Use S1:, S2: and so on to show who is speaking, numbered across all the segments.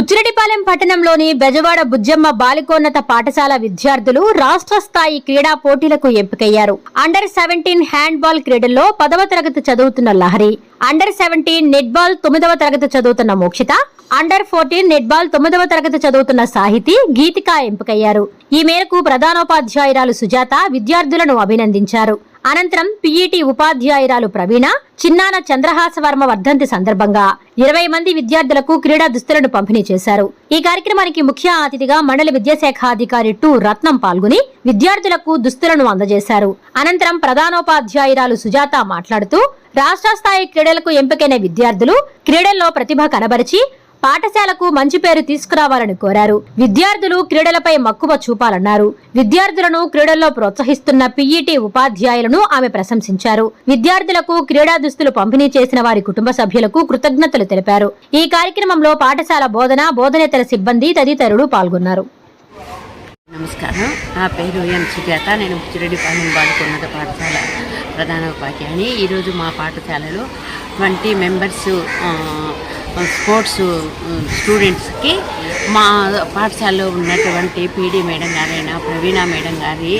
S1: బుచ్చిరెడ్డిపాలెం పట్టణంలోని బెజవాడ బుజ్జమ్మ బాలికోన్నత పాఠశాల విద్యార్థులు రాష్ట్ర స్థాయి క్రీడా పోటీలకు ఎంపికయ్యారు. అండర్ సెవెంటీన్ హ్యాండ్బాల్ క్రీడల్లో పదవ తరగతి చదువుతున్న లహరి. అండర్ సెవెంటీన్ నెట్బాల్ తొమ్మిదవ తరగతి చదువుతున్న మోక్షిత. అండర్ ఫోర్టీన్ నెట్బాల్ తొమ్మిదవ తరగతి చదువుతున్న సాహితి గీతిక ఎంపికయ్యారు. ఈ మేరకు ప్రధానోపాధ్యాయురాలు సుజాత విద్యార్థులను అభినందించారు. అనంతరం పీఈటీ ఉపాధ్యాయురాలు ప్రవీణ చిన్నాన చంద్రహాసవర్మ వర్ధంతి సందర్భంగా ఇరవై మంది విద్యార్థులకు క్రీడా దుస్తులను పంపిణీ చేశారు. ఈ కార్యక్రమానికి ముఖ్య అతిథిగా మండలి విద్యాశాఖ అధికారి టు రత్నం పాల్గొని విద్యార్థులకు దుస్తులను అందజేశారు. అనంతరం ప్రధానోపాధ్యాయురాలు సుజాత మాట్లాడుతూ రాష్ట్ర స్థాయి క్రీడలకు ఎంపికైన విద్యార్థులు క్రీడల్లో ప్రతిభ కనబరిచి పాఠశాలకు మంచి పేరు తీసుకురావాలని కోరారు. విద్యార్థులు క్రీడలపై మక్కువ చూపాలన్నారు. విద్యార్థులను క్రీడల్లో ప్రోత్సహిస్తున్న పీఈటీ ఉపాధ్యాయులను ఆమె ప్రశంసించారు. విద్యార్థులకు క్రీడా దుస్తులు పంపిణీ చేసిన వారి కుటుంబ సభ్యులకు కృతజ్ఞతలు తెలిపారు. ఈ కార్యక్రమంలో పాఠశాల బోధన బోధనేతర సిబ్బంది తదితరులు పాల్గొన్నారు.
S2: నమస్కారం. నా పేరు ఎం సుజాత. నేను బుచ్చిరెడ్డిపాలెం బాలుకున్నత పాఠశాల ప్రధాన ఉపాధ్యాయుని ఈరోజు మా పాఠశాలలో ట్వంటీ మెంబర్స్ స్పోర్ట్స్ స్టూడెంట్స్కి మా పాఠశాలలో ఉన్నటువంటి పీడీ మేడం గారైనా ప్రవీణ మేడం గారి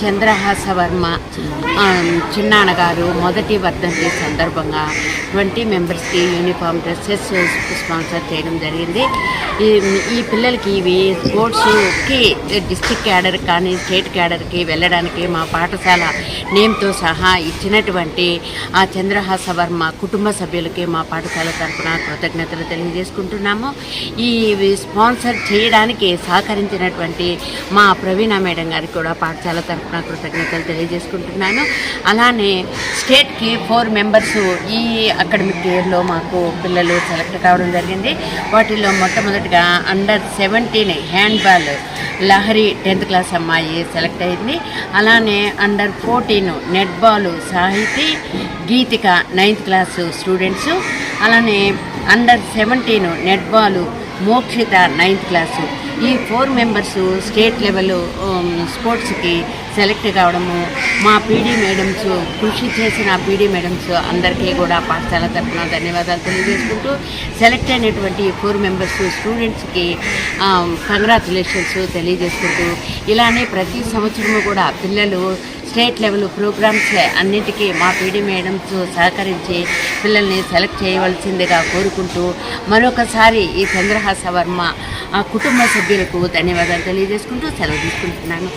S2: చంద్రహాస వర్మ చిన్నాన్నగారు చిన్నాన్న గారు మొదటి వర్ధంతి సందర్భంగా ట్వంటీ మెంబర్స్కి యూనిఫామ్ డ్రెస్సెస్ స్పాన్సర్ చేయడం జరిగింది. ఈ ఈ పిల్లలకి ఇవి స్పోర్ట్స్కి డిస్టిక్ క్యాడర్ కానీ స్టేట్ క్యాడర్కి వెళ్ళడానికి మా పాఠశాల నేమ్తో సహా ఇచ్చినటువంటి ఆ చంద్రహాస వర్మ కుటుంబ సభ్యులకి మా పాఠశాల తరఫున కృతజ్ఞతలు తెలియజేసుకుంటున్నాము. ఈ స్పాన్సర్ చేయడానికి సహకరించినటువంటి మా ప్రవీణ మేడం గారికి కూడా పాఠశాల తరఫున కృతజ్ఞతలు తెలియజేసుకుంటున్నాను. అలానే స్టేట్కి ఫోర్ మెంబర్స్ ఈ అకాడమిక్ ఇయర్లో మాకు పిల్లలు సెలెక్ట్ కావడం జరిగింది. వాటిలో మొట్టమొదటిగా under seventeen handball Lahari tenth class అమ్మాయి సెలెక్ట్ అయింది. అలానే under fourteen netball Sahiti Geethika ninth class students. అలానే under seventeen netball Mokshitha ninth class ఈ ఫోర్ మెంబర్స్ స్టేట్ లెవెల్ స్పోర్ట్స్కి సెలెక్ట్ కావడము మా పీడీ మేడమ్స్ కృషి చేసిన పీడీ మేడమ్స్ అందరికీ కూడా పాఠశాల తరఫున ధన్యవాదాలు తెలియజేసుకుంటూ సెలెక్ట్ అయినటువంటి ఫోర్ మెంబర్స్ స్టూడెంట్స్కి కంగ్రాచులేషన్స్ తెలియజేసుకుంటూ ఇలానే ప్రతి సంవత్సరము కూడా పిల్లలు స్టేట్ లెవెల్ ప్రోగ్రామ్స్ అన్నిటికీ మా పీడీ మేడమ్స్ సహకరించి పిల్లల్ని సెలెక్ట్ చేయవలసిందిగా కోరుకుంటూ మరొకసారి ఈ చంద్రహాస వర్మ ఆ కుటుంబ సభ్యులకు ధన్యవాదాలు తెలియజేసుకుంటూ సెలవు తీసుకుంటున్నాను.